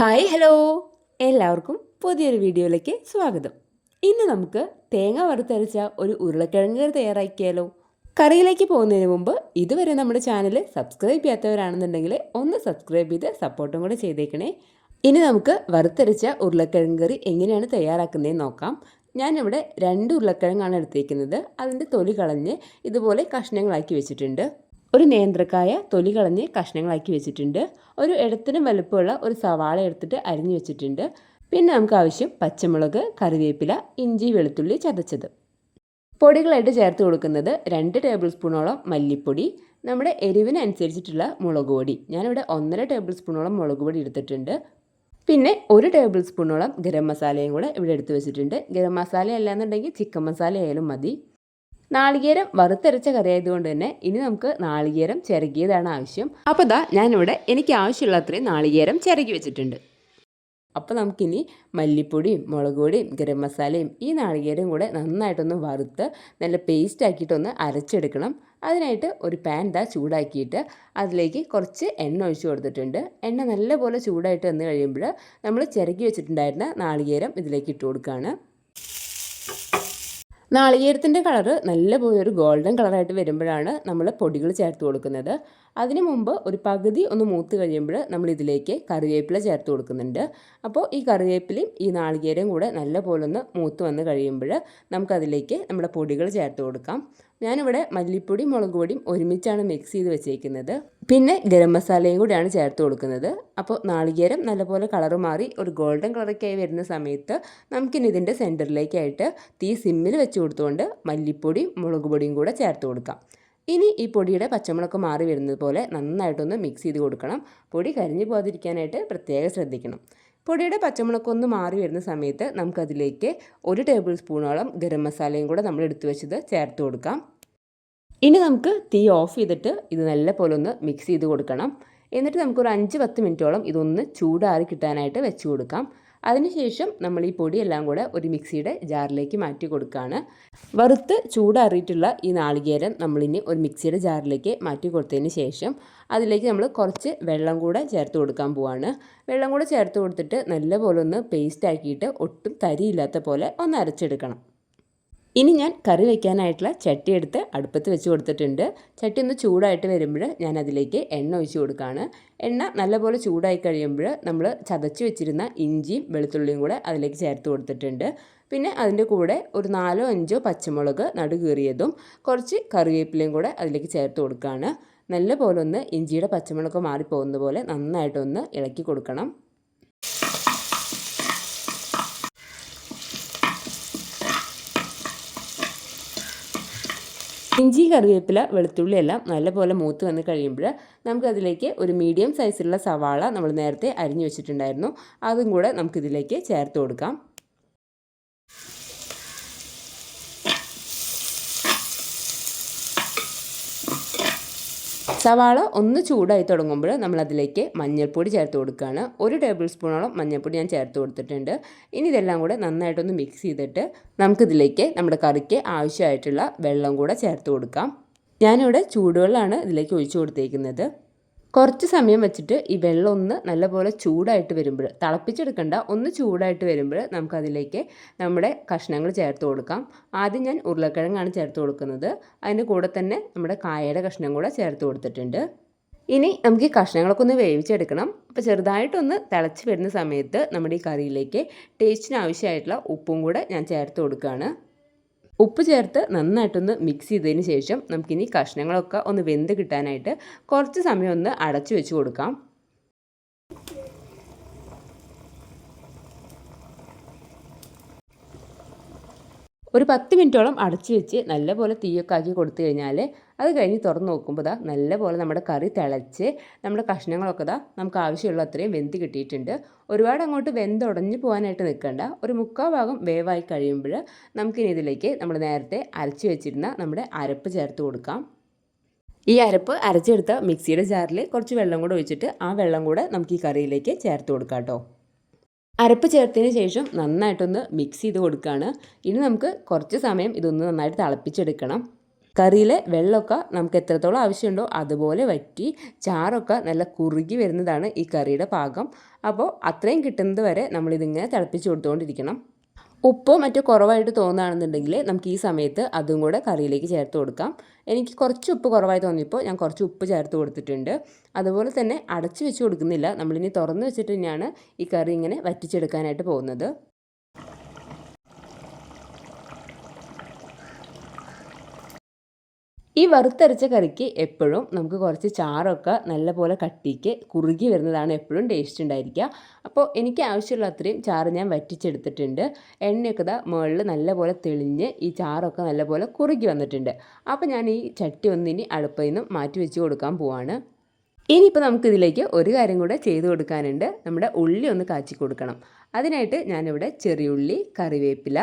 Hi hello എല്ലാവർക്കും പുതിയൊരു വീഡിയോയിലേക്ക് സ്വാഗതം. ഇന്ന് നമുക്ക് തേങ്ങ വറുത്തരച്ച ഒരു ഉരുളക്കിഴങ്ങ് കറി തയ്യാറാക്കിയാലോ. കറിയിലേക്ക് പോകുന്നതിന് മുമ്പ് ഇതുവരെ നമ്മുടെ ചാനൽ സബ്സ്ക്രൈബ് ചെയ്യാത്തവരാണെന്നുണ്ടെങ്കിൽ ഒന്ന് സബ്സ്ക്രൈബ് ചെയ്ത് സപ്പോർട്ടും കൂടെ ചെയ്തേക്കണേ. ഇനി നമുക്ക് വറുത്തരച്ച ഉരുളക്കിഴങ്ങ് കറി എങ്ങനെയാണ് തയ്യാറാക്കുന്നതെന്ന് നോക്കാം. ഞാനിവിടെ രണ്ട് ഉരുളക്കിഴങ്ങാണ് എടുത്തേക്കുന്നത്. അതിന്റെ തൊലി കളഞ്ഞ് ഇതുപോലെ കഷ്ണങ്ങളാക്കി വെച്ചിട്ടുണ്ട്. ഒരു നേന്ത്രക്കായ തൊലി കളഞ്ഞ് കഷ്ണങ്ങളാക്കി വെച്ചിട്ടുണ്ട്. ഒരു ഇടത്തിനും വലുപ്പമുള്ള ഒരു സവാള എടുത്തിട്ട് അരിഞ്ഞു വെച്ചിട്ടുണ്ട്. പിന്നെ നമുക്ക് ആവശ്യം പച്ചമുളക് കറിവേപ്പില ഇഞ്ചി വെളുത്തുള്ളി ചതച്ചത്. പൊടികളായിട്ട് ചേർത്ത് കൊടുക്കുന്നത് രണ്ട് ടേബിൾ സ്പൂണോളം മല്ലിപ്പൊടി നമ്മുടെ എരിവിനനുസരിച്ചിട്ടുള്ള മുളക് പൊടി. ഞാനിവിടെ ഒന്നര ടേബിൾ സ്പൂണോളം മുളക് പൊടി എടുത്തിട്ടുണ്ട്. പിന്നെ ഒരു ടേബിൾ സ്പൂണോളം ഗരം മസാലയും കൂടെ ഇവിടെ എടുത്ത് വെച്ചിട്ടുണ്ട്. ഗരം മസാല അല്ലാന്നുണ്ടെങ്കിൽ ചിക്കൻ മസാല ആയാലും മതി. നാളികേരം വറുത്തരച്ച കറി ആയതുകൊണ്ട് തന്നെ ഇനി നമുക്ക് നാളികേരം ചിരകിയതാണ് ആവശ്യം. അപ്പോൾ ഇതാ ഞാനിവിടെ എനിക്ക് ആവശ്യമുള്ള അത്രയും നാളികേരം ചിരകി വെച്ചിട്ടുണ്ട്. അപ്പോൾ നമുക്കിനി മല്ലിപ്പൊടിയും മുളക് പൊടിയും ഗരം മസാലയും ഈ നാളികേരം കൂടെ നന്നായിട്ടൊന്ന് വറുത്ത് നല്ല പേസ്റ്റ് ആക്കിയിട്ടൊന്ന് അരച്ചെടുക്കണം. അതിനായിട്ട് ഒരു പാൻ ദാ ചൂടാക്കിയിട്ട് അതിലേക്ക് കുറച്ച് എണ്ണ ഒഴിച്ചു കൊടുത്തിട്ടുണ്ട്. എണ്ണ നല്ലപോലെ ചൂടായിട്ട് വന്ന് കഴിയുമ്പോൾ നമ്മൾ ചിരകി വെച്ചിട്ടുണ്ടായിരുന്ന നാളികേരം ഇതിലേക്ക് ഇട്ട് കൊടുക്കുകയാണ്. നാളികേരത്തിന്റെ കളറ് നല്ലപോലെ ഒരു ഗോൾഡൻ കളറായിട്ട് വരുമ്പോഴാണ് നമ്മൾ പൊടികൾ ചേർത്ത് കൊടുക്കുന്നത്. അതിന് മുമ്പ് ഒരു പകുതി ഒന്ന് മൂത്ത് കഴിയുമ്പോൾ നമ്മൾ ഇതിലേക്ക് കറിവേപ്പില ചേർത്ത് കൊടുക്കുന്നുണ്ട്. അപ്പോൾ ഈ കറിവേപ്പിലയും ഈ നാളികേരവും കൂടെ നല്ലപോലെ ഒന്ന് മൂത്ത് വന്ന് കഴിയുമ്പോൾ നമുക്കതിലേക്ക് നമ്മുടെ പൊടികൾ ചേർത്ത് കൊടുക്കാം. ഞാനിവിടെ മല്ലിപ്പൊടി മുളക് പൊടിയും ഒരുമിച്ചാണ് മിക്സ് ചെയ്ത് വെച്ചേക്കുന്നത്. പിന്നെ ഗരം മസാലയും കൂടിയാണ് ചേർത്ത് കൊടുക്കുന്നത്. അപ്പോൾ നാളികേരം നല്ലപോലെ കളർ മാറി ഒരു ഗോൾഡൻ കളറൊക്കെ ആയി വരുന്ന സമയത്ത് നമുക്കിനി ഇതിന്റെ സെന്ററിലേക്കായിട്ട് തീ സിമ്മിൽ വെച്ച് കൊടുത്തുകൊണ്ട് മല്ലിപ്പൊടിയും മുളക് പൊടിയും കൂടെ ചേർത്ത് കൊടുക്കാം. ഇനി ഈ പൊടിയുടെ പച്ചമുളക് മാറി വരുന്നത് പോലെ നന്നായിട്ടൊന്ന് മിക്സ് ചെയ്ത് കൊടുക്കണം. പൊടി കരിഞ്ഞു പോകാതിരിക്കാനായിട്ട് പ്രത്യേകം ശ്രദ്ധിക്കണം. പൊടിയുടെ പച്ചമുളകൊന്ന് മാറി വരുന്ന സമയത്ത് നമുക്കതിലേക്ക് ഒരു ടേബിൾ സ്പൂണോളം ഗരം മസാലയും കൂടെ നമ്മൾ എടുത്തു വെച്ചത് ചേർത്ത് കൊടുക്കാം. ഇനി നമുക്ക് തീ ഓഫ് ചെയ്തിട്ട് ഇത് നല്ല പോലെ ഒന്ന് മിക്സ് ചെയ്ത് കൊടുക്കണം. എന്നിട്ട് നമുക്കൊരു അഞ്ച് പത്ത് മിനിറ്റോളം ഇതൊന്ന് ചൂടാറി കിട്ടാനായിട്ട് വെച്ച് കൊടുക്കാം. അതിനുശേഷം നമ്മൾ ഈ പൊടിയെല്ലാം കൂടെ ഒരു മിക്സിയുടെ ജാറിലേക്ക് മാറ്റി കൊടുക്കുകയാണ് വറുത്ത് ചൂടാറിയിട്ടുള്ള ഈ നാളികേരം നമ്മളിനി ഒരു മിക്സിയുടെ ജാറിലേക്ക് മാറ്റി കൊടുത്തതിന് ശേഷം അതിലേക്ക് നമ്മൾ കുറച്ച് വെള്ളം കൂടെ ചേർത്ത് കൊടുക്കാൻ പോവാണ്. വെള്ളം കൂടെ ചേർത്ത് കൊടുത്തിട്ട് നല്ലപോലെ ഒന്ന് പേസ്റ്റ് ആക്കിയിട്ട് ഒട്ടും തരിയില്ലാത്ത പോലെ ഒന്ന് അരച്ചെടുക്കണം. ഇനി ഞാൻ കറി വയ്ക്കാനായിട്ടുള്ള ചട്ടി എടുത്ത് അടുപ്പത്ത് വെച്ച് കൊടുത്തിട്ടുണ്ട്. ചട്ടി ഒന്ന് ചൂടായിട്ട് വരുമ്പോൾ ഞാൻ അതിലേക്ക് എണ്ണ ഒഴിച്ച് കൊടുക്കുകയാണ്. എണ്ണ നല്ലപോലെ ചൂടായി കഴിയുമ്പോൾ നമ്മൾ ചതച്ച് വെച്ചിരുന്ന ഇഞ്ചിയും വെളുത്തുള്ളിയും കൂടെ അതിലേക്ക് ചേർത്ത് കൊടുത്തിട്ടുണ്ട്. പിന്നെ അതിന്റെ കൂടെ ഒരു നാലോ അഞ്ചോ പച്ചമുളക് നടുകീറിയതും കുറച്ച് കറിവേപ്പിലയും കൂടെ അതിലേക്ക് ചേർത്ത് കൊടുക്കുകയാണ്. നല്ല പോലെ ഒന്ന് ഇഞ്ചിയുടെ പച്ചമുളക് മാറിപ്പോകുന്ന പോലെ നന്നായിട്ടൊന്ന് ഇളക്കി കൊടുക്കണം. ഇഞ്ചി കറിവേപ്പില വെളുത്തുള്ളി എല്ലാം നല്ലപോലെ മൂത്ത് വന്ന് കഴിയുമ്പോൾ നമുക്കതിലേക്ക് ഒരു മീഡിയം സൈസിലുള്ള സവാള നമ്മൾ നേരത്തെ അരിഞ്ഞു വെച്ചിട്ടുണ്ടായിരുന്നു. അതും കൂടെ നമുക്കിതിലേക്ക് ചേർത്ത് കൊടുക്കാം. സവാള ഒന്ന് ചൂടായി തുടങ്ങുമ്പോൾ നമ്മളതിലേക്ക് മഞ്ഞൾപ്പൊടി ചേർത്ത് കൊടുക്കുകയാണ്. ഒരു ടേബിൾ സ്പൂണോളം മഞ്ഞൾപ്പൊടി ഞാൻ ചേർത്ത് കൊടുത്തിട്ടുണ്ട്. ഇനി ഇതെല്ലാം കൂടെ നന്നായിട്ടൊന്ന് മിക്സ് ചെയ്തിട്ട് നമുക്കിതിലേക്ക് നമ്മുടെ കറിക്ക് ആവശ്യമായിട്ടുള്ള വെള്ളം കൂടെ ചേർത്ത് കൊടുക്കാം. ഞാനിവിടെ ചൂടുവെള്ളമാണ് ഇതിലേക്ക് ഒഴിച്ചു കൊടുത്തേക്കുന്നത്. കുറച്ച് സമയം വെച്ചിട്ട് ഈ വെള്ളം ഒന്ന് നല്ലപോലെ ചൂടായിട്ട് വരുമ്പോൾ തിളപ്പിച്ചെടുക്കണ്ട ഒന്ന് ചൂടായിട്ട് വരുമ്പോൾ നമുക്കതിലേക്ക് നമ്മുടെ കഷ്ണങ്ങൾ ചേർത്ത് കൊടുക്കാം. ആദ്യം ഞാൻ ഉരുളക്കിഴങ്ങാണ് ചേർത്ത് കൊടുക്കുന്നത്. അതിന്റെ കൂടെ തന്നെ നമ്മുടെ കായയുടെ കഷ്ണം കൂടെ ചേർത്ത് കൊടുത്തിട്ടുണ്ട്. ഇനി നമുക്ക് ഈ കഷ്ണങ്ങളൊക്കെ ഒന്ന് വേവിച്ചെടുക്കണം. അപ്പോൾ ചെറുതായിട്ടൊന്ന് തിളച്ച് വരുന്ന സമയത്ത് നമ്മുടെ ഈ കറിയിലേക്ക് ടേസ്റ്റിന് ആവശ്യമായിട്ടുള്ള ഉപ്പും കൂടെ ഞാൻ ചേർത്ത് കൊടുക്കുകയാണ്. ഉപ്പ് ചേർത്ത് നന്നായിട്ടൊന്ന് മിക്സ് ചെയ്തതിന് ശേഷം നമുക്കിനി കഷ്ണങ്ങളൊക്കെ ഒന്ന് വെന്ത് കിട്ടാനായിട്ട് കുറച്ച് സമയം ഒന്ന് അടച്ചു വെച്ച് കൊടുക്കാം. ഒരു പത്ത് മിനിറ്റോളം അടച്ചു വെച്ച് നല്ലപോലെ തീയൊക്കെ ആക്കി കൊടുത്തു കഴിഞ്ഞാൽ അത് കഴിഞ്ഞ് തുറന്ന് നോക്കുമ്പോൾ ദാ നല്ലപോലെ നമ്മുടെ കറി തിളച്ച് നമ്മുടെ കഷ്ണങ്ങളൊക്കെ ഇതാ നമുക്ക് ആവശ്യമുള്ള അത്രയും വെന്ത് കിട്ടിയിട്ടുണ്ട്. ഒരുപാട് അങ്ങോട്ട് വെന്ത് ഉടഞ്ഞു പോകാനായിട്ട് നിൽക്കണ്ട. ഒരു മുക്കാൽ ഭാഗം വേവായി കഴിയുമ്പോൾ നമുക്കിനി ഇതിലേക്ക് നമ്മൾ നേരത്തെ അരച്ച് വെച്ചിരുന്ന നമ്മുടെ അരപ്പ് ചേർത്ത് കൊടുക്കാം. ഈ അരപ്പ് അരച്ചെടുത്ത മിക്സിയുടെ ജാറിൽ കുറച്ച് വെള്ളം കൂടെ ഒഴിച്ചിട്ട് ആ വെള്ളം കൂടെ നമുക്ക് ഈ കറിയിലേക്ക് ചേർത്ത് കൊടുക്കാം കേട്ടോ. അരപ്പ് ചേർത്തതിന് ശേഷം നന്നായിട്ടൊന്ന് മിക്സ് ചെയ്ത് കൊടുക്കുകയാണ് ഇനി നമുക്ക് കുറച്ച് സമയം ഇതൊന്ന് നന്നായിട്ട് തിളപ്പിച്ചെടുക്കണം. കറിയിലെ വെള്ളമൊക്കെ നമുക്ക് എത്രത്തോളം ആവശ്യമുണ്ടോ അതുപോലെ വറ്റി ചാറൊക്കെ നല്ല കുറുകി വരുന്നതാണ് ഈ കറിയുടെ പാകം. അപ്പോൾ അത്രയും കിട്ടുന്നത് വരെ നമ്മളിതിങ്ങനെ തിളപ്പിച്ച് കൊടുത്തുകൊണ്ടിരിക്കണം. ഉപ്പോ മറ്റോ കുറവായിട്ട് തോന്നുകയാണെന്നുണ്ടെങ്കിൽ നമുക്ക് ഈ സമയത്ത് അതും കൂടെ കറിയിലേക്ക് ചേർത്ത് കൊടുക്കാം. എനിക്ക് കുറച്ച് ഉപ്പ് കുറവായി തോന്നിയപ്പോൾ ഞാൻ കുറച്ച് ഉപ്പ് ചേർത്ത് കൊടുത്തിട്ടുണ്ട്. അതുപോലെ തന്നെ അടച്ചു വെച്ച് കൊടുക്കുന്നില്ല. നമ്മളിനി തുറന്ന് വെച്ചിട്ട് തന്നെയാണ് ഈ കറി ഇങ്ങനെ വറ്റിച്ചെടുക്കാനായിട്ട് പോകുന്നത്. ഈ വറുത്തരച്ച കറിക്ക് എപ്പോഴും നമുക്ക് കുറച്ച് ചാറൊക്കെ നല്ലപോലെ കട്ടിക്ക് കുറുകി വരുന്നതാണ് എപ്പോഴും ടേസ്റ്റ് ഉണ്ടായിരിക്കുക. അപ്പോൾ എനിക്ക് ആവശ്യമുള്ള അത്രയും ചാറ് ഞാൻ വറ്റിച്ചെടുത്തിട്ടുണ്ട്. എണ്ണയൊക്കെ ഇതാ മുകളിൽ നല്ലപോലെ തെളിഞ്ഞ് ഈ ചാറൊക്കെ നല്ലപോലെ കുറുകി വന്നിട്ടുണ്ട്. അപ്പോൾ ഞാൻ ഈ ചട്ടി ഒന്നിനി അടുപ്പിൽ നിന്നും മാറ്റി വെച്ച് കൊടുക്കാൻ പോവാണ്. ഇനിയിപ്പോൾ നമുക്കിതിലേക്ക് ഒരു കാര്യം കൂടെ ചെയ്ത് കൊടുക്കാനുണ്ട്. നമ്മുടെ ഉള്ളി ഒന്ന് കാച്ചി കൊടുക്കണം. അതിനായിട്ട് ഞാനിവിടെ ചെറിയുള്ളി കറിവേപ്പില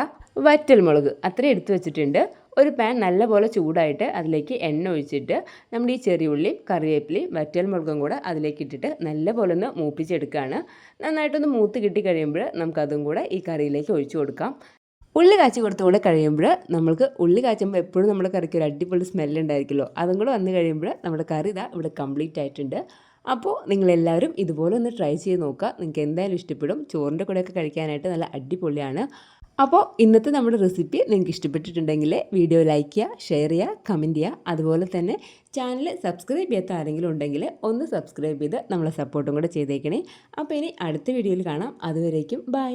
വറ്റൽമുളക് അത്രയും എടുത്തു വെച്ചിട്ടുണ്ട്. ഒരു പാൻ നല്ലപോലെ ചൂടായിട്ട് അതിലേക്ക് എണ്ണ ഒഴിച്ചിട്ട് നമ്മൾ ഈ ചെറിയ ചെറിയുള്ളിയും കറിവേപ്പിലയും വറ്റൽമുളകും കൂടെ അതിലേക്ക് ഇട്ടിട്ട് നല്ലപോലെ ഒന്ന് മൂപ്പിച്ചെടുക്കുകയാണ് നന്നായിട്ടൊന്ന് മൂത്ത് കിട്ടി കഴിയുമ്പോൾ നമുക്കതും കൂടെ ഈ കറിയിലേക്ക് ഒഴിച്ചു കൊടുക്കാം. ഉള്ളി കാച്ചി കൊടുത്തുകൂടെ കഴിയുമ്പോൾ നമുക്ക് ഉള്ളി കാച്ചുമ്പോൾ എപ്പോഴും നമ്മുടെ കറിക്ക് ഒരു അടിപൊളി സ്മെല്ല് ഉണ്ടായിരിക്കുമല്ലോ. അതും കൂടെ വന്നു കഴിയുമ്പോൾ നമ്മുടെ കറി ഇതാ ഇവിടെ കംപ്ലീറ്റ് ആയിട്ടുണ്ട്. അപ്പോൾ നിങ്ങളെല്ലാവരും ഇതുപോലെ ഒന്ന് ട്രൈ ചെയ്ത് നോക്കുക. നിങ്ങൾക്ക് എന്തായാലും ഇഷ്ടപ്പെടും. ചോറിന്റെ കൂടെയൊക്കെ കഴിക്കാനായിട്ട് നല്ല അടിപൊളിയാണ്. അപ്പോൾ ഇന്നത്തെ നമ്മുടെ റെസിപ്പി നിങ്ങൾക്ക് ഇഷ്ടപ്പെട്ടിട്ടുണ്ടെങ്കിൽ വീഡിയോ ലൈക്ക് ചെയ്യുക ഷെയർ ചെയ്യുക കമന്റ് ചെയ്യുക. അതുപോലെ തന്നെ ചാനൽ സബ്സ്ക്രൈബ് ചെയ്യാത്ത ആരെങ്കിലും ഉണ്ടെങ്കിൽ ഒന്ന് സബ്സ്ക്രൈബ് ചെയ്ത് നമ്മളെ സപ്പോർട്ടും കൂടെ ചെയ്തേക്കണേ. അപ്പോൾ ഇനി അടുത്ത വീഡിയോയിൽ കാണാം. അതുവരേക്കും ബൈ